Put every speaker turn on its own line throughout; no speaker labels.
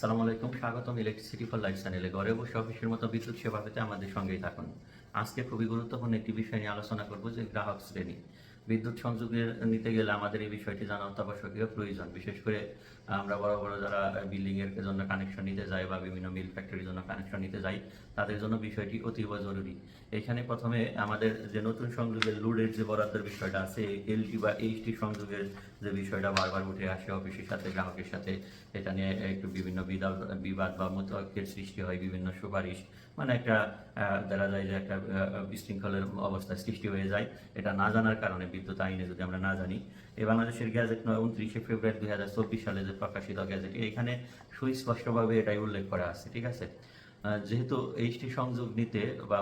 সালাম আলাইকুম, স্বাগতম ইলেকট্রিসিটি ফর লাইফ চ্যানেলে ঘরে বসে অফিসের মতো বিদ্যুৎ সেবা পেতে আমাদের সঙ্গেই থাকুন। আজকে খুবই গুরুত্বপূর্ণ একটি বিষয় নিয়ে আলোচনা করব, যে গ্রাহক শ্রেণি। বিদ্যুৎ সংযোগের নিতে গেলে আমাদের এই বিষয়টি জানা অত্যাবশ্যকীয়, প্রয়োজন। বিশেষ করে, আমরা বড় বড় যারা বিল্ডিং এর জন্য কানেকশন নিতে যাই বা বিভিন্ন মিল ফ্যাক্টরির জন্য কানেকশন নিতে যাই, তাদের জন্য বিষয়টি অতীব জরুরি। এখানে প্রথমে আমাদের যে নতুন সংযোগের লোডের যে বরাদ্দের বিষয়টা আছে এলটি বা এইচটি সংযোগের যে বিষয়টা বারবার উঠে আসে অফিসের সাথে, গ্রাহকের সাথে, এটা নিয়ে একটু বিভিন্ন বিবাদ বিবাদ বা মতকের সৃষ্টি হয়, বিভিন্ন সুপারিশ। মানে একটা দেখা যায় যে একটা বিশৃঙ্খলের অবস্থা সৃষ্টি হয়ে যায়। এটা না জানার কারণে বিদ্যুৎ আইনে যদি আমরা না জানি, এই বাংলাদেশের গ্যাজেট নয়, উনত্রিশে ফেব্রুয়ারি দুই হাজার চব্বিশ সালে যে প্রকাশিত গ্যাজেট, এখানে সুস্পষ্টভাবে এটাই উল্লেখ করা আছে, ঠিক আছে? যেহেতু এইচটি সংযোগ নিতে বা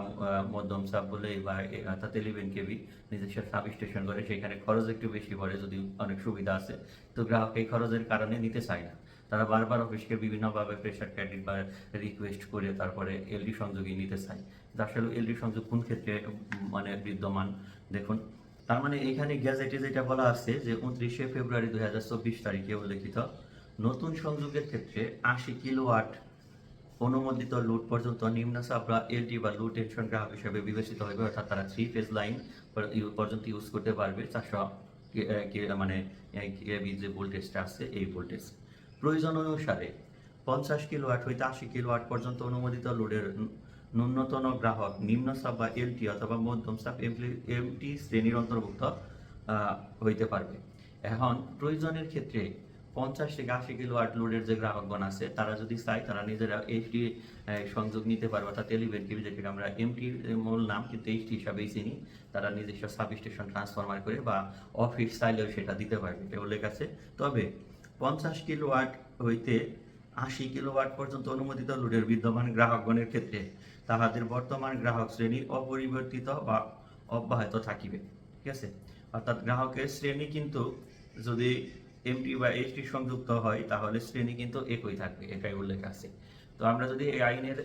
মধ্যম চাপ বলে বা অর্থাৎ ইলেভেন কেবি নিজস্ব সাব স্টেশন করে, সেখানে খরচ একটু বেশি পড়ে যদি অনেক সুবিধা আছে, তো গ্রাহক এই খরচের কারণে নিতে চায় না। তারা বারবার অফিসকে বিভিন্নভাবে প্রেশার ক্রেডিট বা রিকোয়েস্ট করে তারপরে এলডি সংযোগই নিতে চায়। কিন্তু আসলে এলডি সংযোগ কোন ক্ষেত্রে মানে বিদ্যমান? দেখুন তার মানে এখানে গ্যাজেটে যেটা বলা আছে যে উনত্রিশে ফেব্রুয়ারি দুই হাজার চব্বিশ তারিখে উল্লেখিত নতুন সংযোগের ক্ষেত্রে আশি কিলো কিলোওয়াট অনুমোদিত লোড পর্যন্ত নিম্ন বা এলটি বা লো টেনশন গ্রাহক হিসেবে বিবেচিত হবে অর্থাৎ তারা থ্রি ফেজ লাইন পর্যন্ত ইউজ করতে পারবে চারশো মানে যে ভোল্টেজটা আছে, এই ভোল্টেজ প্রয়োজন অনুসারে পঞ্চাশ কিলো কিলোওয়াট হইতে আশি কিলো কিলোওয়াট পর্যন্ত অনুমোদিত লোডের ন্যূনতম গ্রাহক, নিম্ন চাপ বা এলটি অথবা মধ্যম চাপ এমটি শ্রেণির অন্তর্ভুক্ত হইতে পারবে। এখন প্রয়োজনের ক্ষেত্রে পঞ্চাশ থেকে আশি কিলো ওয়াট লোডের যে গ্রাহকগণ আছে, তারা যদি চায়, তারা নিজেরা এইচডি সংযোগ নিতে পারবে অর্থাৎ এলিভেন কেবি যেটাকে আমরা এমটি মূল নাম কিন্তু এইচডি হিসাবেই চিনি, তারা নিজস্ব সাব স্টেশন ট্রান্সফরমার করে বা অফিস চাইলেও সেটা দিতে পারবে, এটা উল্লেখ আছে। তবে পঞ্চাশ কিলো ওয়াট হইতে আশি কিলো ওয়াট পর্যন্ত অনুমোদিত লোডের বিদ্যমান গ্রাহকগণের ক্ষেত্রে তাহাদের বর্তমান গ্রাহক শ্রেণি অপরিবর্তিত বা অব্যাহত থাকিবে। ঠিক আছে? অর্থাৎ গ্রাহকের শ্রেণি কিন্তু যদি এমটি বা এইচটি সংযুক্ত হয়, তাহলে শ্রেণি কিন্তু একই থাকবে, এটাই উল্লেখ আছে। তো আমরা যদি এই আইনের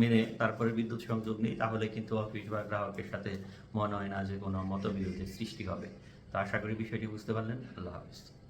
মেনে তারপরে বিদ্যুৎ সংযোগ নিই, তাহলে কিন্তু অফিস বা গ্রাহকের সাথে মনে হয় না যে কোনো মতবিরোধের সৃষ্টি হবে। তো আশা করি বিষয়টি বুঝতে পারলেন। আল্লাহ হাফিজ।